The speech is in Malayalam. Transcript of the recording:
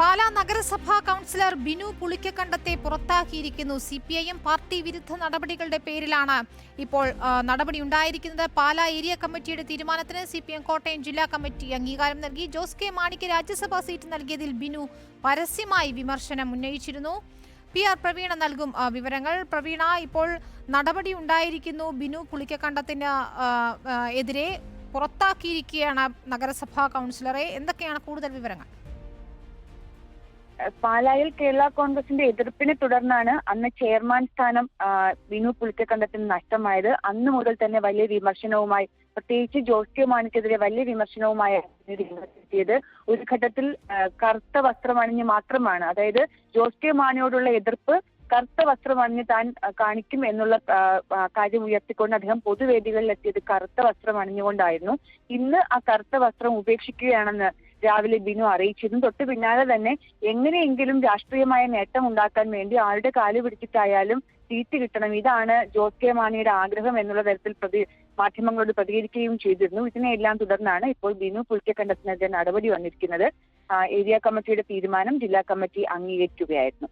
പാലാ നഗരസഭാ കൗൺസിലർ ബിനു പുളിക്കക്കണ്ടത്തെ പുറത്താക്കിയിരിക്കുന്നു. C P I M party വിരുദ്ധ നടപടികളുടെ പേരിലാണ് ഇപ്പോൾ നടപടി ഉണ്ടായിരിക്കുന്നത്. പാലാ ഏരിയ കമ്മിറ്റിയുടെ തീരുമാനത്തിന് സി പി എം കോട്ടയം ജില്ലാ കമ്മിറ്റി അംഗീകാരം നൽകി. ജോസ് കെ. മാണിക്ക് രാജ്യസഭാ സീറ്റ് നൽകിയതിൽ ബിനു പരസ്യമായി വിമർശനം ഉന്നയിച്ചിരുന്നു. പി. ആർ. പ്രവീണ നൽകും വിവരങ്ങൾ. പ്രവീണ ഇപ്പോൾ നടപടി ഉണ്ടായിരിക്കുന്നു. ബിനു പുളിക്കക്കണ്ടത്തിന് എതിരെ പുറത്താക്കിയിരിക്കുകയാണ് നഗരസഭാ കൗൺസിലറെ. എന്തൊക്കെയാണ് കൂടുതൽ വിവരങ്ങൾ? പാലായിൽ കേരള കോൺഗ്രസിന്റെ എതിർപ്പിനെ തുടർന്നാണ് അന്ന് ചെയർമാൻ സ്ഥാനം വിനു പുളിക്കക്കണ്ടത്തിന് നഷ്ടമായത്. അന്ന് മുതൽ തന്നെ വലിയ വിമർശനവുമായി പ്രത്യേകിച്ച് ജോസ് കെ മാണിക്കെതിരെ വലിയ വിമർശനവുമായി രംഗത്തെത്തിയത് ഒരു ഘട്ടത്തിൽ കറുത്ത വസ്ത്രമണിഞ്ഞ് മാത്രമാണ്. അതായത് ജോസ് കെ മാണിയോടുള്ള എതിർപ്പ് കറുത്ത വസ്ത്രമണിഞ്ഞ് താൻ കാണിക്കും എന്നുള്ള കാര്യം ഉയർത്തിക്കൊണ്ട് അദ്ദേഹം പൊതുവേദികളിൽ എത്തിയത് കറുത്ത വസ്ത്രം അണിഞ്ഞുകൊണ്ടായിരുന്നു. ഇന്ന് ആ കറുത്ത വസ്ത്രം ഉപേക്ഷിക്കുകയാണെന്ന് രാവിലെ ബിനു അറിയിച്ചിരുന്നു. തൊട്ട് പിന്നാലെ തന്നെ എങ്ങനെയെങ്കിലും രാഷ്ട്രീയമായ നേട്ടം ഉണ്ടാക്കാൻ വേണ്ടി ആരുടെ കാൽ പിടിച്ചിട്ടായാലും സീറ്റ് കിട്ടണം. ഇതാണ് ജോസ് കെ മാണിയുടെ ആഗ്രഹം എന്നുള്ള തരത്തിൽ പ്രതി മാധ്യമങ്ങളോട് പ്രതികരിക്കുകയും ചെയ്തിരുന്നു. ഇതിനെല്ലാം തുടർന്നാണ് ഇപ്പോൾ ബിനു പുൽക്കക്കണ്ടത്തിനെതിരെ നടപടി വന്നിരിക്കുന്നത്. ഏരിയ കമ്മിറ്റിയുടെ തീരുമാനം ജില്ലാ കമ്മിറ്റി അംഗീകരിക്കുകയായിരുന്നു.